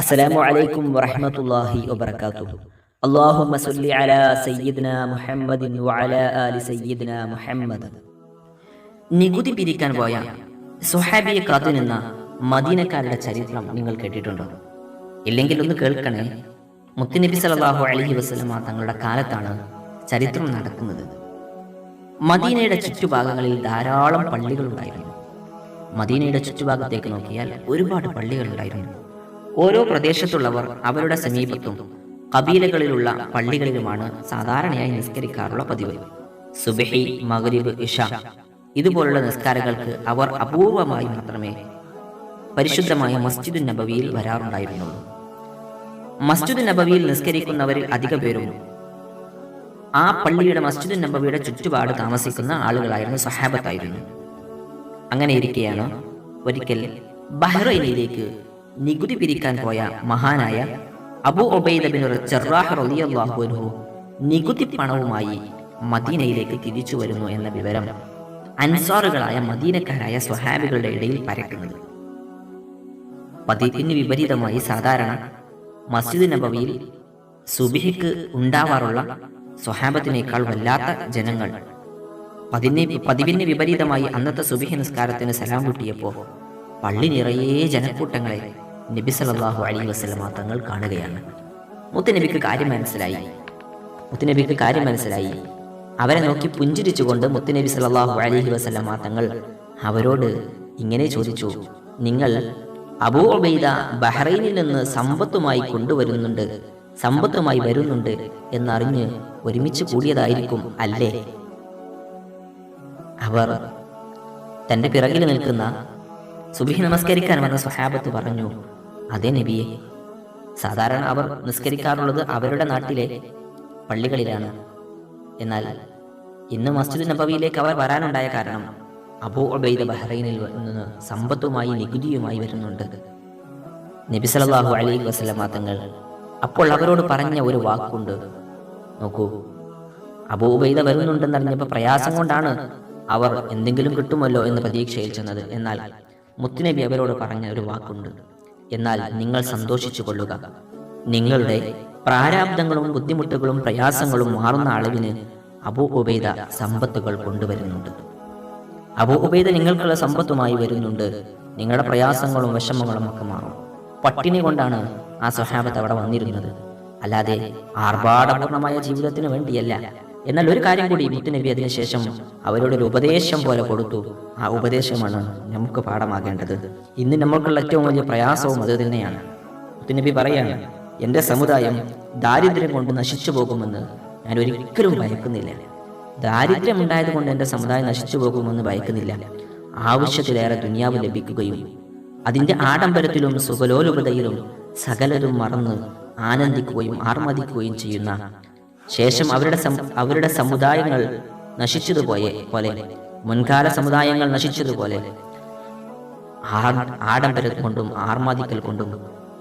അസ്സലാമു അലൈക്കും വറഹ്മത്തുള്ളാഹി വബറകാതുഹു. അല്ലാഹുമ്മ സല്ലി അലാ സയ്യിദ്ന മുഹമ്മദിൻ വഅലാ ആലി സയ്യിദ്ന മുഹമ്മദ്. നികുതി പിരിക്കാൻ പോയ സുഹാബിയെ കാത്തുനിന്ന മദീനക്കാരുടെ ചരിത്രം നിങ്ങൾ കേട്ടിട്ടുണ്ടോ? ഇല്ലെങ്കിൽ ഒന്ന് കേൾക്കണേ. മുത്തുനബി സല്ലല്ലാഹു അലൈഹി വസല്ലമ തങ്ങളുടെ കാലത്താണ് ചരിത്രം നടക്കുന്നത്. മദീനയുടെ ചുറ്റുഭാഗങ്ങളിൽ ധാരാളം പള്ളികളുണ്ടായിരുന്നു മദീനയുടെ ചുറ്റുഭാഗത്തേക്ക് നോക്കിയാൽ ഒരുപാട് പള്ളികളുണ്ടായിരുന്നു ഓരോ പ്രദേശത്തുള്ളവർ അവരുടെ സമീപത്തും കബീലകളിലുള്ള പള്ളികളിലുമാണ് സാധാരണയായി നിസ്കരിക്കാറുള്ള പതിവ്. സുബഹി മഗ്രിബ് ഇഷ. ഇതുപോലുള്ള നിസ്കാരങ്ങൾക്ക് അവർ അപൂർവമായി മാത്രമേ പരിശുദ്ധമായ മസ്ജിദ് നബവിയിൽ വരാറുണ്ടായിരുന്നുള്ളൂ. മസ്ജിദ് നബവിയിൽ നിസ്കരിക്കുന്നവരിൽ അധിക പേരും ആ പള്ളിയുടെ മസ്ജിദ് നബവിയുടെ ചുറ്റുപാട് താമസിക്കുന്ന ആളുകളായിരുന്നു സഹാബത്തായിരുന്നു. അങ്ങനെ ഇരിക്കെയാണ് ഒരിക്കൽ ബഹ്റൈനിലേക്ക് നികുതി പിരിക്കാൻ പോയ മഹാനായ അബു ഒബൈദ ബിൻ ചെറാഹ് റളിയല്ലാഹു അൻഹു നികുതി പണവുമായി മദീനയിലേക്ക് തിരിച്ചു വരുന്നു എന്ന വിവരം അൻസാറുകളായ മദീനക്കാരായ സ്വഹാബികളുടെ ഇടയിൽ പരക്കുന്നത്. പതിവിന് വിപരീതമായി സാധാരണ മസ്ജിദ് നബവിയിൽ സുബിഹിക്ക് ഉണ്ടാവാറുള്ള സ്വഹാബത്തിനേക്കാൾ വല്ലാത്ത ജനങ്ങൾ പതിന് പതിവിന് വിപരീതമായി അന്നത്തെ സുബിഹി നിസ്കാരത്തിന് സലാം കിട്ടിയപ്പോൾ പള്ളി നിറയെ ജനക്കൂട്ടങ്ങളെ നബി സല്ലല്ലാഹു അലി വസല്ലമ തങ്ങൾ കാണുകയാണ്. മുത്തുനബിക്ക് കാര്യം മനസ്സിലായി. മുത്തുനബിക്ക് കാര്യം മനസ്സിലായി. അവരെ നോക്കി പുഞ്ചിരിച്ചുകൊണ്ട് മുത്തുനബി സല്ലല്ലാഹു അലൈഹി വസല്ലമ തങ്ങൾ അവരോട് ഇങ്ങനെ ചോദിച്ചു നിങ്ങൾ അബൂ ഉബൈദ ബഹ്റൈനിൽ നിന്ന് സമ്പത്തുമായി കൊണ്ടുവരുന്നുണ്ട് സമ്പത്തുമായി വരുന്നുണ്ട് എന്നറിഞ്ഞ് ഒരുമിച്ച് കൂടിയതായിരിക്കും അല്ലേ? അവർ തന്റെ പിറകിൽ നിൽക്കുന്ന സുബിഹി നമസ്കരിക്കാൻ വന്ന സ്വഹാബത്ത് പറഞ്ഞു അതെ നബിയെ. സാധാരണ അവർ നിസ്കരിക്കാറുള്ളത് അവരുടെ നാട്ടിലെ പള്ളികളിലാണ്. എന്നാൽ ഇന്ന് മസ്ജിദ് നബവിയിലേക്ക് അവർ വരാനുണ്ടായ കാരണം അബൂ ഉബൈദ ബഹ്റൈനിൽ നിന്ന് സമ്പത്തുമായി നികുതിയുമായി വരുന്നുണ്ട്. നബി സല്ലല്ലാഹു അലൈഹി വസല്ലമ തങ്ങൾ അപ്പോൾ അവരോട് പറഞ്ഞ ഒരു വാക്കുണ്ട്. നോക്കൂ അബൂ ഉബൈദ വരുന്നുണ്ടെന്നറിഞ്ഞപ്പോൾ പ്രയാസം കൊണ്ടാണ് അവർ എന്തെങ്കിലും കിട്ടുമല്ലോ എന്ന് പ്രതീക്ഷയിൽ ചെന്നത്. എന്നാൽ മുത്തുനബി അവരോട് പറഞ്ഞ ഒരു വാക്കുണ്ട്. എന്നാൽ നിങ്ങൾ സന്തോഷിച്ചു കൊള്ളുക. നിങ്ങളുടെ പ്രാരാബ്ദങ്ങളും ബുദ്ധിമുട്ടുകളും പ്രയാസങ്ങളും മാറുന്ന അളവിന് അബൂ ഉബൈദ സമ്പത്തുകൾ കൊണ്ടുവരുന്നുണ്ട്. അബൂ ഉബൈദ നിങ്ങൾക്കുള്ള സമ്പത്തുമായി വരുന്നുണ്ട്. നിങ്ങളുടെ പ്രയാസങ്ങളും വിഷമങ്ങളും ഒക്കെ മാറും. പട്ടിണി കൊണ്ടാണ് ആ സ്വഹാബത്ത് അവിടെ വന്നിരുന്നത്. അല്ലാതെ ആർഭാടപൂർണമായ ജീവിതത്തിന് വേണ്ടിയല്ല. എന്നാൽ ഒരു കാര്യം കൂടി മുത്തുനബി അതിനുശേഷം അവരോട് ഒരു ഉപദേശം പോലെ കൊടുത്തു. ആ ഉപദേശമാണ് നമുക്ക് പാഠമാകേണ്ടത്. ഇന്ന് നമ്മൾക്കുള്ള ഏറ്റവും വലിയ പ്രയാസവും അത് തന്നെയാണ്. മുത്തുനബി പറയാണ് എന്റെ സമുദായം ദാരിദ്ര്യം കൊണ്ട് നശിച്ചു പോകുമെന്ന് ഞാൻ ഒരിക്കലും ഭയക്കുന്നില്ല. ദാരിദ്ര്യം ഉണ്ടായത് കൊണ്ട് എന്റെ സമുദായം നശിച്ചു പോകുമെന്ന് ഭയക്കുന്നില്ല. ആവശ്യത്തിലേറെ ദുനിയാവ് ലഭിക്കുകയും അതിന്റെ ആഡംബരത്തിലും സുഖലോലുപതയിലും സകലരും മറന്ന് ആനന്ദിക്കുകയും ആർമദിക്കുകയും ചെയ്യുന്ന ശേഷം അവരുടെ അവരുടെ സമുദായങ്ങൾ നശിച്ചതുപോലെ പോലെ മുൻകാല സമുദായങ്ങൾ നശിച്ചതുപോലെ ആഡംബരം കൊണ്ടും ആർമാദിക്കൽ കൊണ്ടും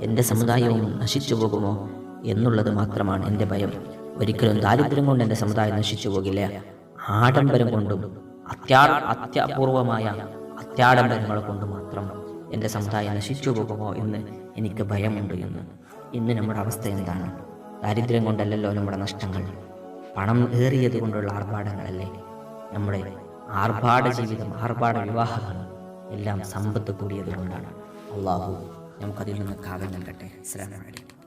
എന്റെ സമുദായവും നശിച്ചു പോകുമോ എന്നുള്ളത് മാത്രമാണ് എന്റെ ഭയം. ഒരിക്കലും ദാരിദ്ര്യം കൊണ്ട് എന്റെ സമുദായം നശിച്ചു പോകില്ല. ആഡംബരം കൊണ്ടും അത്യാ അത്യപൂർവമായ അത്യാഡംബരങ്ങൾ കൊണ്ട് മാത്രം എന്റെ സമുദായം നശിച്ചു പോകുമോ എന്ന് എനിക്ക് ഭയമുണ്ട് എന്ന്. ഇന്ന് നമ്മുടെ അവസ്ഥ എന്താണ്? ദാരിദ്ര്യം കൊണ്ടല്ലല്ലോ നമ്മുടെ നഷ്ടങ്ങൾ. പണം ഏറിയത് കൊണ്ടുള്ള ആർഭാടങ്ങളല്ലേ? നമ്മുടെ ആർഭാട ജീവിതം ആർഭാട വിവാഹങ്ങൾ എല്ലാം സമ്പത്ത് കൂടിയത് കൊണ്ടാണ്. അള്ളാഹു നമുക്കതിൽ നിന്ന് കാവൽ നൽകട്ടെ. അസ്സാം അലൈക്കും.